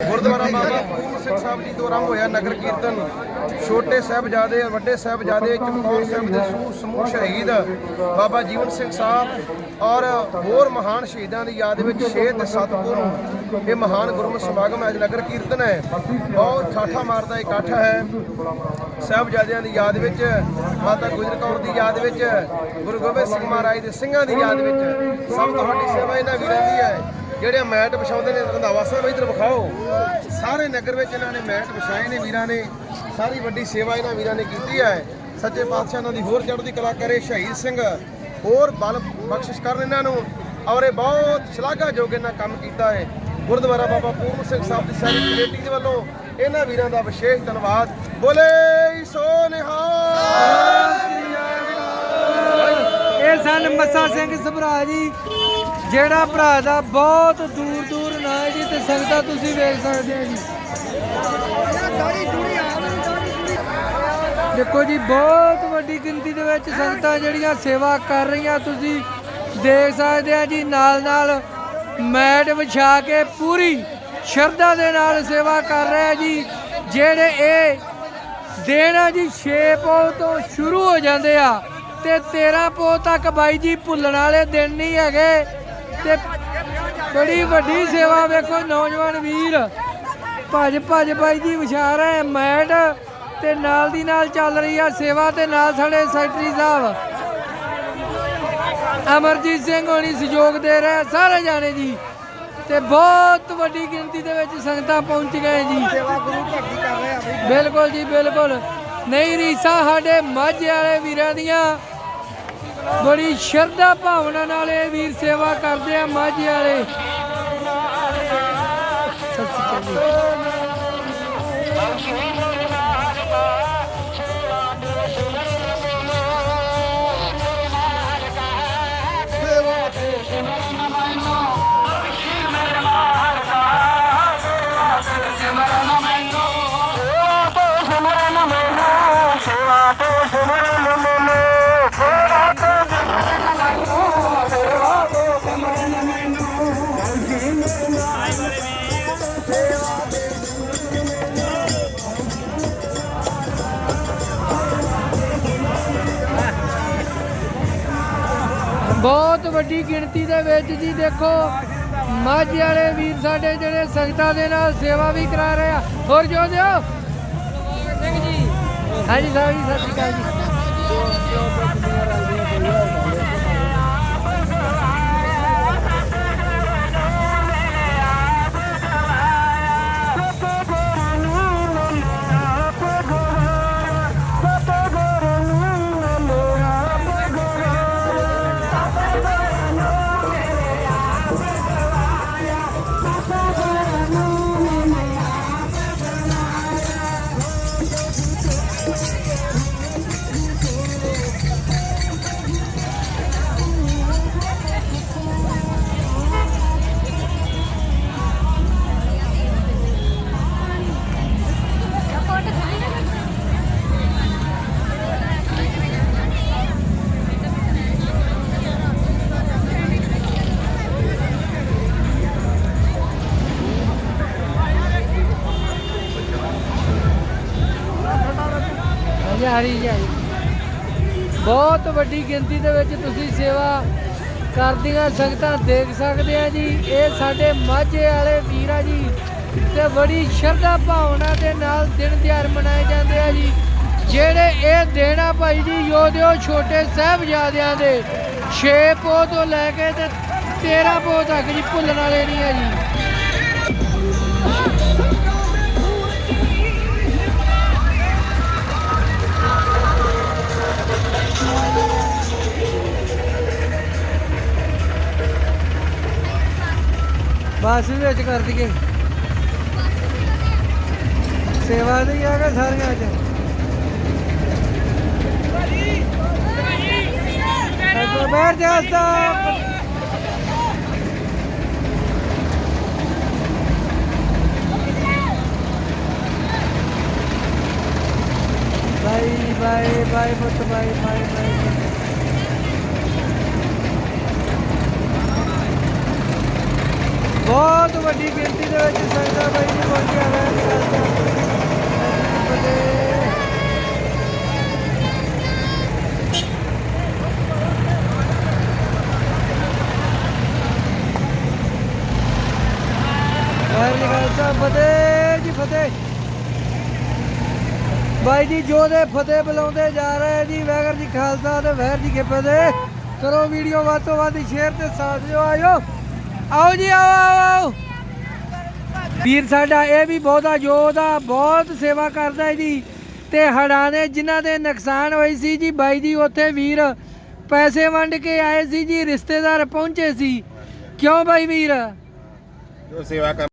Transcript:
ਗੁਰਦੁਆਰਾ ਬਾਬਾ ਪੂਰਨ ਸਿੰਘ ਸਾਹਿਬ ਜੀ ਤੋਂ ਹੋਇਆ ਨਗਰ ਕੀਰਤਨ। ਛੋਟੇ ਸਾਹਿਬਜ਼ਾਦੇ, ਵੱਡੇ ਸਾਹਿਬਜ਼ਾਦੇ, ਚਮਕੌਰ ਸਾਹਿਬ ਦੇ ਸੂਰ ਸਮੂਹ ਸ਼ਹੀਦ ਬਾਬਾ ਜੀਵਨ ਸਿੰਘ ਸਾਹਿਬ ਔਰ ਹੋਰ ਮਹਾਨ ਸ਼ਹੀਦਾਂ ਦੀ ਯਾਦ ਵਿੱਚ 6 ਤੇ 7 ਨੂੰ ਇਹ ਮਹਾਨ ਗੁਰਮਤਿ ਸਮਾਗਮ ਹੈ, ਅੱਜ ਨਗਰ ਕੀਰਤਨ ਹੈ। ਬਹੁਤ ਠਾਠਾ ਮਾਰਦਾ ਇਕੱਠ ਹੈ। ਸਾਹਿਬਜ਼ਾਦਿਆਂ ਦੀ ਯਾਦ ਵਿੱਚ, ਮਾਤਾ ਗੁਜਰ ਕੌਰ ਦੀ ਯਾਦ ਵਿੱਚ, ਗੁਰੂ ਗੋਬਿੰਦ ਸਿੰਘ ਮਹਾਰਾਜ ਦੇ ਸਿੰਘਾਂ ਦੀ ਯਾਦ ਵਿੱਚ ਸਭ ਤੋਂ ਵੱਡੀ ਸੇਵਾ ਇਹਨਾਂ ਵੀਰਾਂ ਦੀ ਹੈ। ਜਿਹੜੇ ਮੈਟ ਵਿਛਾਉਂਦੇ ਨੇ ਰੰਧਾਵਾ ਸਾਹਿਬ ਇੱਧਰ ਵਿਖਾਓ। ਸਾਰੇ ਨਗਰ ਵਿੱਚ ਇਹਨਾਂ ਨੇ ਮੈਟ ਵਿਛਾਏ ਨੇ ਵੀਰਾਂ ਨੇ। ਸਾਰੀ ਵੱਡੀ ਸੇਵਾ ਇਹਨਾਂ ਵੀਰਾਂ ਨੇ ਕੀਤੀ ਹੈ। ਸੱਚੇ ਪਾਤਸ਼ਾਹ ਇਹਨਾਂ ਦੀ ਹੋਰ ਚੜ੍ਹਦੀ ਕਲਾ ਕਰੇ, ਸ਼ਹੀਦ ਸਿੰਘ ਹੋਰ ਬਲ ਬਖਸ਼ਿਸ਼ ਕਰਨ ਇਹਨਾਂ ਨੂੰ। ਔਰ ਇਹ ਬਹੁਤ ਸ਼ਲਾਘਾਯੋਗ ਇਹਨਾਂ ਕੰਮ ਕੀਤਾ ਹੈ। ਗੁਰਦੁਆਰਾ ਬਾਬਾ ਪੂਰਨ ਸਿੰਘ ਸਾਹਿਬ ਦੀ ਸਾਰੀ ਕਮੇਟੀ ਦੇ ਵੱਲੋਂ ਇਹਨਾਂ ਵੀਰਾਂ ਦਾ ਵਿਸ਼ੇਸ਼ ਧੰਨਵਾਦ। ਬੋਲੇ ਸੋ ਨਿਹਾਲ ਇਹ ਸਨ ਮੱਸਾ ਸਿੰਘ ਸਭਰਾ ਜੀ। ਜਿਹੜਾ ਭਰਾ ਦਾ ਬਹੁਤ ਦੂਰ ਦੂਰ ਨਾਂ ਜੀ ਤੇ ਸੰਗਤਾਂ ਤੁਸੀਂ ਵੇਖ ਸਕਦੇ ਹੋ ਜੀ। ਦੇਖੋ ਜੀ, ਬਹੁਤ ਵੱਡੀ ਗਿਣਤੀ ਦੇ ਵਿੱਚ ਸੰਗਤਾਂ ਜਿਹੜੀਆਂ ਸੇਵਾ ਕਰ ਰਹੀਆਂ, ਤੁਸੀਂ ਦੇਖ ਸਕਦੇ ਆ ਜੀ, ਨਾਲ ਨਾਲ ਮੈਟ ਵਿਛਾ ਕੇ ਪੂਰੀ ਸ਼ਰਧਾ ਦੇ ਨਾਲ ਸੇਵਾ ਕਰ ਰਹੇ ਜੀ, ਜਿਹੜੇ ਇਹ ਦਿਨ ਆ ਜੀ 6 ਪੋ ਤੋਂ ਸ਼ੁਰੂ ਹੋ ਜਾਂਦੇ ਆ ਤੇ 13 ਪੋ ਤੱਕ ਬਾਈ ਜੀ, ਭੁੱਲਣ ਵਾਲੇ ਦਿਨ ਨਹੀਂ ਹੈਗੇ। ਤੇ ਬੜੀ ਵੱਡੀ ਸੇਵਾ ਵੇਖੋ ਨੌਜਵਾਨ ਵੀਰ। ਭੱਜ ਭੱਜ ਬਾਈ ਵਿਚਾਰ ਰਹੇ ਮੈਟ ਤੇ ਨਾਲ ਦੀ ਨਾਲ ਚੱਲ ਰਹੀ ਆ ਸੇਵਾ ਤੇ ਨਾਲ ਸਾਡੇ ਸੈਕਟਰੀ ਸਾਹਿਬ। ਅਮਰਜੀਤ ਸਿੰਘ ਹੋਣੀ ਸਹਿਯੋਗ ਦੇ ਰਹੇ ਸਾਰੇ ਜਾਣੇ ਜੀ। ਤੇ ਬਹੁਤ ਵੱਡੀ ਗਿਣਤੀ ਦੇ ਵਿੱਚ ਸੰਗਤਾਂ ਪਹੁੰਚ ਗਏ ਜੀ। ਬਿਲਕੁਲ ਜੀ, ਬਿਲਕੁਲ। ਨਹੀਂ ਰੀਸਾ ਸਾਡੇ ਮਾਝੇ ਵਾਲੇ ਵੀਰਾਂ ਦੀਆਂ। ਬੜੀ ਸ਼ਰਧਾ ਭਾਵਨਾ ਨਾਲ ਇਹ ਵੀਰ ਸੇਵਾ ਕਰਦੇ ਆ ਮਾਝੇ ਵਾਲੇ। ਸਤਿ ਸ਼੍ਰੀ ਅਕਾਲ। ਜੀ ਬਹੁਤ ਵੱਡੀ ਗਿਣਤੀ ਦੇ ਵਿੱਚ ਜੀ ਦੇਖੋ ਮਾਝੇ ਵਾਲੇ ਵੀਰ ਸਾਡੇ ਜਿਹੜੇ ਸੰਗਤਾਂ ਦੇ ਨਾਲ ਸੇਵਾ ਵੀ ਕਰਾ ਰਹੇ ਆ। ਹੋਰ ਜੋ ਦਿਓ ਸਿੰਘ ਜੀ। ਹਾਂਜੀ ਸਾਹਿਬ ਜੀ। ਸਤਿ ਸ਼੍ਰੀ ਅਕਾਲ ਜੀ। ਹਾਂਜੀ ਹਰੀ ਬਹੁਤ ਵੱਡੀ ਗਿਣਤੀ ਦੇ ਵਿੱਚ ਤੁਸੀਂ ਸੇਵਾ ਕਰਦੀਆਂ ਸੰਗਤਾਂ ਦੇਖ ਸਕਦੇ ਆ ਜੀ। ਇਹ ਸਾਡੇ ਮਾਝੇ ਵਾਲੇ ਵੀਰ ਆ ਜੀ। ਤੇ ਬੜੀ ਸ਼ਰਧਾ ਭਾਵਨਾ ਦੇ ਨਾਲ ਦਿਨ ਤਿਉਹਾਰ ਮਨਾਏ ਜਾਂਦੇ ਆ ਜੀ। ਜਿਹੜੇ ਇਹ ਦਿਨ ਆ ਭਾਈ ਜੀ, ਯੋਧਿਓ ਛੋਟੇ ਸਾਹਿਬਜ਼ਾਦਿਆਂ ਦੇ 6 ਪੋ ਤੋਂ ਲੈ ਕੇ ਤੇ 13 ਪੋ ਤੱਕ ਜੀ ਭੁੱਲਣ ਵਾਲੇ ਨਹੀਂ ਆ ਜੀ। ਬੱਸ ਵੀ ਵਿੱਚ ਕਰ ਦਈਏ ਸੇਵਾ ਨਹੀਂ ਆ ਗਏ ਸਾਰੀਆਂ ਚ ਇੱਕ ਬੈਠ ਜਾ ਸਾਹਿਬ ਬਾਈ ਬਾਈ ਬਾਈ ਪੁੱਤ ਬਾਈ ਬਾਈ ਬਾਈ ਬਹੁਤ ਵੱਡੀ ਗਿਣਤੀ ਦੇ ਵਿੱਚ ਸੰਗਤਾਂ ਬਾਈ ਜੀ ਪਹੁੰਚਿਆ ਹੈ ਫਤਿਹ ਜੀ ਫਤਿਹ। ਬਾਈ ਜੀ, ਜੋ ਦੇ ਫਤਿਹ ਬੁਲਾਉਂਦੇ ਜਾ ਰਹੇ ਜੀ ਵੈਗਰ ਜੀ ਖਾਲਸਾ ਤੇ ਵਾਹਿਗੁਰੂ ਜੀ ਕੀ ਫਤਿਹ। ਕਰੋ ਵੀਡੀਓ ਵੱਧ ਤੋਂ ਵੱਧ ਸ਼ੇਅਰ ਤੇ ਸਾਥ ਦਿਓ, ਆਇਓ। ਆਓ ਜੀ, ਆਓ ਆਓ ਵੀਰ ਸਾਡਾ ਇਹ ਵੀ ਬਹੁਤਾ ਯੋਧਾ ਬਹੁਤ ਸੇਵਾ ਕਰਦਾ ਹੈ ਜੀ। ਤੇ ਹੜ੍ਹਾਂ ਦੇ ਜਿਨ੍ਹਾਂ ਦੇ ਨੁਕਸਾਨ ਹੋਈ ਸੀ ਜੀ, ਬਾਈ ਜੀ, ਉੱਥੇ ਵੀਰ ਪੈਸੇ ਵੰਡ ਕੇ ਆਏ ਸੀ ਜੀ, ਰਿਸ਼ਤੇਦਾਰ ਪਹੁੰਚੇ ਸੀ। ਕਿਉਂ ਬਾਈ ਵੀਰ? ਜੋ ਸੇਵਾ ਕਰ